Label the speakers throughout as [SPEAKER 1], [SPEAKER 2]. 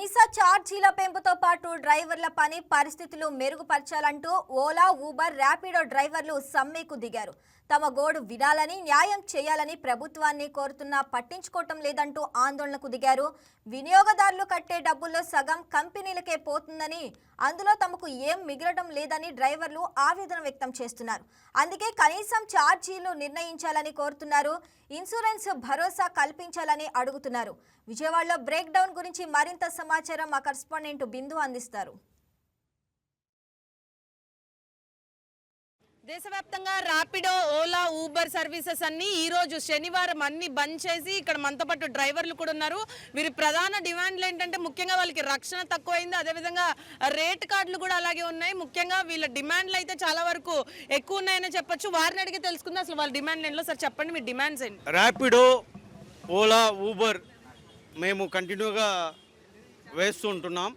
[SPEAKER 1] కనీస ఛార్జీల పెంపుతో పాటు డ్రైవర్ల పని పరిస్థితులు మెరుగుపరచాలంటూ ఓలా ఊబర్ ర్యాపిడో డ్రైవర్లు సమ్మెకు దిగారు. తమ గోడు వినాలని న్యాయం చేయాలని ప్రభుత్వాన్ని కోరుతున్నా పట్టించుకోవటం లేదంటూ ఆందోళనకు దిగారు. వినియోగదారులు కట్టే డబ్బుల్లో సగం కంపెనీలకే పోతుందని అందులో తమకు ఏం మిగలడం లేదని డ్రైవర్లు ఆవేదన వ్యక్తం చేస్తున్నారు. అందుకే కనీసం ఛార్జీలు నిర్ణయించాలని కోరుతున్నారు. ఇన్సూరెన్స్ భరోసా కల్పించాలని అడుగుతున్నారు. విజయవాడలో బ్రేక్ డౌన్ గురించి మరింత సమాచారం మా కరెస్పాండెంట్ బిందు అందిస్తారు.
[SPEAKER 2] దేశవ్యాప్తంగా ర్యాపిడో ఓలా ఊబర్ సర్వీసెస్ అన్ని ఈ రోజు శనివారం అన్ని బంద్ చేసి ఇక్కడ మనతో పాటు డ్రైవర్లు కూడా ఉన్నారు. వీరి ప్రధాన డిమాండ్లు ఏంటంటే ముఖ్యంగా వాళ్ళకి రక్షణ తక్కువైంది. అదేవిధంగా రేట్ కార్డులు కూడా అలాగే ఉన్నాయి. ముఖ్యంగా వీళ్ళ డిమాండ్లు అయితే చాలా వరకు ఎక్కువ ఉన్నాయని చెప్పొచ్చు. వారిని అడిగి తెలుసుకుందాం. అసలు వాళ్ళ డిమాండ్ ఏంటో? సార్ చెప్పండి మీ డిమాండ్స్ ఏంటి?
[SPEAKER 3] ర్యాపిడో ఓలా ఊబర్ మేము కంటిన్యూగా వేస్తూ ఉంటున్నాం.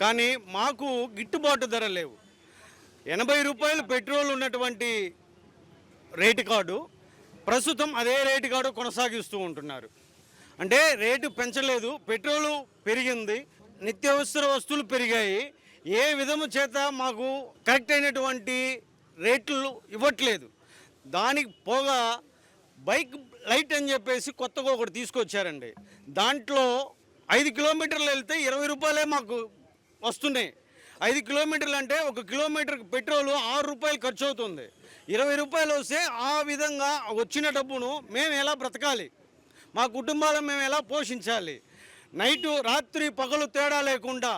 [SPEAKER 3] కానీ మాకు గిట్టుబాటు ధర లేవు. ఎనభై రూపాయలు పెట్రోల్ ఉన్నటువంటి రేటు కార్డు ప్రస్తుతం అదే రేటు కార్డు కొనసాగిస్తూ ఉంటున్నారు. అంటే రేటు పెంచలేదు పెట్రోలు పెరిగింది నిత్యావసర వస్తువులు పెరిగాయి. ఏ విధము చేత మాకు కరెక్ట్ అయినటువంటి రేట్లు ఇవ్వట్లేదు. దానికి పోగా బైక్ లైట్ అని చెప్పేసి కొత్తగా ఒకటి తీసుకొచ్చారండి. దాంట్లో ఐదు కిలోమీటర్లు వెళ్తే ఇరవై రూపాయలే మాకు వస్తున్నాయి. ఐదు కిలోమీటర్లు అంటే ఒక కిలోమీటర్ పెట్రోల్ ఆరు రూపాయలు ఖర్చు అవుతుంది ఇరవై రూపాయలు వస్తే ఆ విధంగా వచ్చిన డబ్బును మేము ఎలా బ్రతకాలి? మా కుటుంబాలను మేము ఎలా పోషించాలి? నైటు రాత్రి పగలు తేడా లేకుండా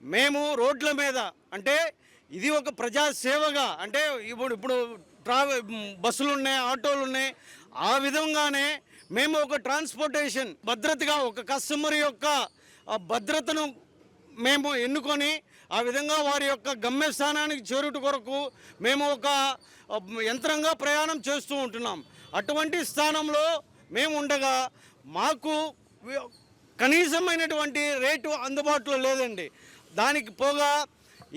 [SPEAKER 3] మేము రోడ్ల మీద అంటే ఇది ఒక ప్రజాసేవగా అంటే ఇప్పుడు ఇప్పుడు ట్రావె బస్సులు ఉన్నాయి ఆటోలు ఉన్నాయి ఆ విధంగానే మేము ఒక ట్రాన్స్పోర్టేషన్ భద్రతగా ఒక కస్టమర్ యొక్క భద్రతను మేము ఎన్నుకొని ఆ విధంగా వారి యొక్క గమ్యస్థానానికి చేరుట కొరకు మేము ఒక యంత్రంగా ప్రయాణం చేస్తూ ఉంటున్నాం. అటువంటి స్థానంలో మేము ఉండగా మాకు కనీసమైనటువంటి రేటు అందుబాటులో లేదండి. దానికి పోగా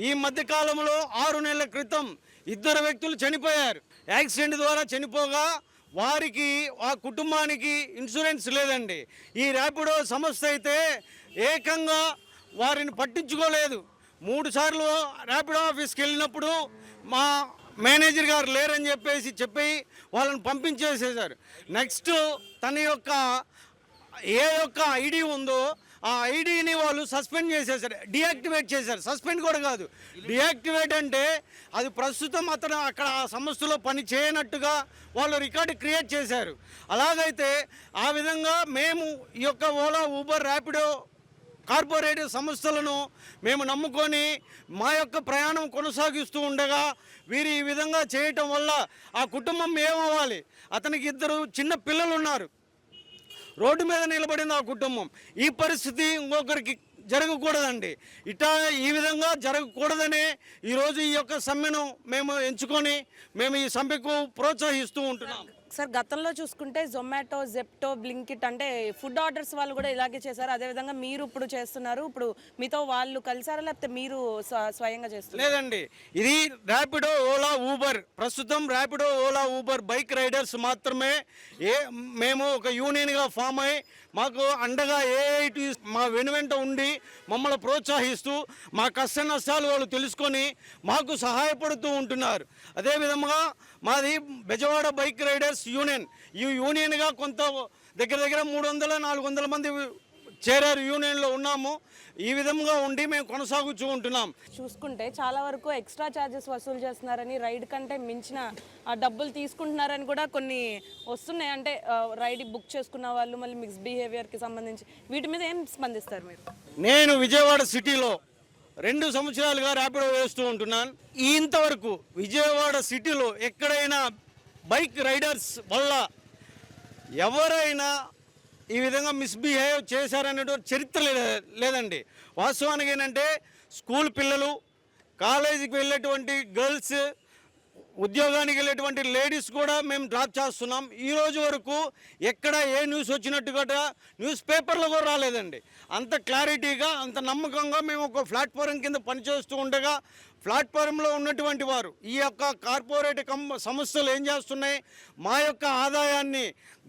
[SPEAKER 3] ఈ మధ్యకాలంలో ఆరు నెలల క్రితం ఇద్దరు వ్యక్తులు చనిపోయారు. యాక్సిడెంట్ ద్వారా చనిపోగా వారికి ఆ కుటుంబానికి ఇన్సూరెన్స్ లేదండి. ఈ ర్యాపిడో సంస్థ అయితే ఏకంగా వారిని పట్టించుకోలేదు. మూడు సార్లు ర్యాపిడో ఆఫీస్కి వెళ్ళినప్పుడు మా మేనేజర్ గారు లేరని చెప్పేసి చెప్పి వాళ్ళని పంపించేసేసారు నెక్స్ట్ తన యొక్క ఏ యొక్క ఐడి ఉందో ఆ ఐడిని వాళ్ళు సస్పెండ్ చేసేసారు. డియాక్టివేట్ చేశారు. సస్పెండ్ కూడా కాదు. డియాక్టివేట్ అంటే అది ప్రస్తుతం అతను అక్కడ ఆ సంస్థలో పని చేయనట్టుగా వాళ్ళు రికార్డు క్రియేట్ చేశారు. అలాగైతే ఆ విధంగా మేము ఈ యొక్క ఓలా ఊబర్ ర్యాపిడో కార్పొరేట్ సంస్థలను మేము నమ్ముకొని మా యొక్క ప్రయాణం కొనసాగిస్తూ ఉండగా వీరు ఈ విధంగా చేయటం వల్ల ఆ కుటుంబం ఏమవ్వాలి? అతనికి ఇద్దరు చిన్న పిల్లలు ఉన్నారు రోడ్డు మీద నిలబడింది ఆ కుటుంబం. ఈ పరిస్థితి ఇంకొకరికి జరగకూడదండి. ఇటా ఈ విధంగా జరగకూడదనే ఈరోజు ఈ యొక్క సమ్మెను మేము ఎంచుకొని మేము ఈ సమ్మెకు ప్రోత్సహిస్తూ ఉంటున్నాం.
[SPEAKER 2] సార్ గతంలో చూసుకుంటే జొమాటో జెప్టో బ్లింకిట్ అంటే ఫుడ్ ఆర్డర్స్ వాళ్ళు కూడా ఇలాగే చేశారు. అదేవిధంగా మీరు ఇప్పుడు చేస్తున్నారు. ఇప్పుడు మీతో వాళ్ళు కలిసారా? లేకపోతే మీరు స్వయంగా చేస్తున్నారు?
[SPEAKER 3] లేదండి. ఇది ర్యాపిడో ఓలా ఊబర్. ప్రస్తుతం Rapido Ola Uber bike riders మాత్రమే ఏ మేము ఒక యూనియన్గా ఫామ్ అయి మాకు అండగా ఏఐటి మా వెనువెంట ఉండి మమ్మల్ని ప్రోత్సహిస్తూ మా కష్ట నష్టాలు వాళ్ళు తెలుసుకొని మాకు సహాయపడుతూ ఉంటున్నారు. అదేవిధంగా మాది బెజవాడ బైక్ రైడర్స్ యూనియన్ ఈ యూనియన్గా కొంత దగ్గర దగ్గర మూడు వందల నాలుగు వందల మంది చేరారు యూనియన్లో ఉన్నాము. ఈ విధంగా ఉండి మేము కొనసాగుతూ ఉంటున్నాం.
[SPEAKER 2] చూసుకుంటే చాలా వరకు ఎక్స్ట్రా ఛార్జెస్ వసూలు చేస్తున్నారని రైడ్ కంటే మించిన ఆ, డబ్బులు తీసుకుంటున్నారని కూడా కొన్ని వస్తున్నాయి. అంటే రైడ్ బుక్ చేసుకున్న వాళ్ళు మళ్ళీ మిక్స్ బిహేవియర్కి సంబంధించి వీటి మీద ఏం స్పందిస్తారు మీరు?
[SPEAKER 3] నేను విజయవాడ సిటీలో రెండు సంవత్సరాలుగా ర్యాపిడో వేస్తూ ఉంటున్నాను. ఇంతవరకు విజయవాడ సిటీలో ఎక్కడైనా బైక్ రైడర్స్ వల్ల ఎవరైనా ఈ విధంగా మిస్బిహేవ్ చేశారనేటువంటి చరిత్ర లే- లేదండి. వాస్తవానికి ఏంటంటే స్కూల్ పిల్లలు కాలేజీకి వెళ్ళేటువంటి గర్ల్స్ ఉద్యోగానికి వెళ్ళేటువంటి లేడీస్ కూడా మేము డ్రాప్ చేస్తున్నాం. ఈరోజు వరకు ఎక్కడ ఏ న్యూస్ వచ్చినట్టుగా న్యూస్ పేపర్లో కూడా రాలేదండి. అంత క్లారిటీగా అంత నమ్మకంగా మేము ఒక ప్లాట్ఫారం కింద పనిచేస్తూ ఉండగా ప్లాట్ఫారంలో ఉన్నటువంటి వారు ఈ యొక్క కార్పొరేట్ కం సంస్థలు ఏం చేస్తున్నాయి? మా యొక్క ఆదాయాన్ని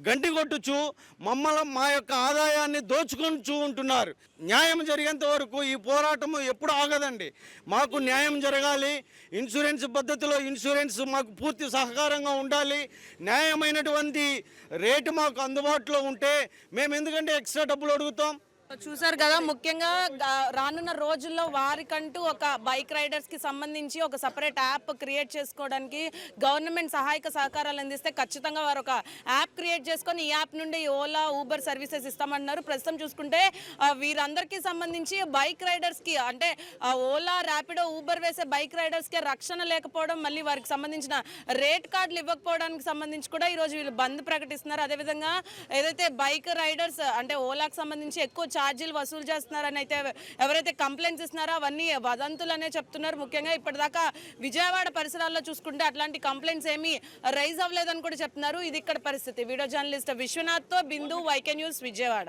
[SPEAKER 3] గంటి కొట్టుచు మమ్మల్ని మా యొక్క ఆదాయాన్ని దోచుకొంచు ఉంటున్నారు. న్యాయం జరిగేంత వరకు ఈ పోరాటం ఎప్పుడు ఆగదండి. మాకు న్యాయం జరగాలి ఇన్సూరెన్స్ పద్ధతిలో ఇన్సూరెన్స్ మాకు పూర్తి సహకారంగా ఉండాలి న్యాయమైనటువంటి రేటు మాకు అందుబాటులో ఉంటే మేము ఎందుకంటే ఎక్స్ట్రా డబ్బులు అడుగుతాం?
[SPEAKER 2] చూసారు కదా ముఖ్యంగా రానున్న రోజుల్లో వారికంటూ ఒక బైక్ రైడర్స్కి సంబంధించి ఒక సపరేట్ యాప్ క్రియేట్ చేసుకోవడానికి గవర్నమెంట్ సహాయక సహకారాలు అందిస్తే ఖచ్చితంగా వారు ఒక యాప్ క్రియేట్ చేసుకొని ఈ యాప్ నుండి ఓలా ఊబర్ సర్వీసెస్ ఇస్తామన్నారు. ప్రస్తుతం చూసుకుంటే వీరందరికీ సంబంధించి బైక్ రైడర్స్కి అంటే ఓలా ర్యాపిడో ఊబర్ వేసే బైక్ రైడర్స్కి రక్షణ లేకపోవడం మళ్ళీ వారికి సంబంధించిన రేట్ కార్డులు ఇవ్వకపోవడానికి సంబంధించి కూడా ఈ రోజు వీళ్ళు బంద్ ప్రకటిస్తున్నారు. అదేవిధంగా ఏదైతే బైక్ రైడర్స్ అంటే ఓలాకి సంబంధించి ఎక్కువ ఛార్జీలు వసూలు చేస్తున్నారని అయితే ఎవరైతే కంప్లైంట్స్ ఇస్తున్నారో అవన్నీ వదంతులనే చెప్తున్నారు. ముఖ్యంగా ఇప్పటిదాకా విజయవాడ పరిసరాల్లో చూసుకుంటే అట్లాంటి కంప్లైంట్స్ ఏమీ రైజ్ అవ్వలేదని కూడా చెప్తున్నారు. ఇది ఇక్కడ పరిస్థితి. Video journalist విశ్వనాథ్తో Bindu YK news Vijayawada.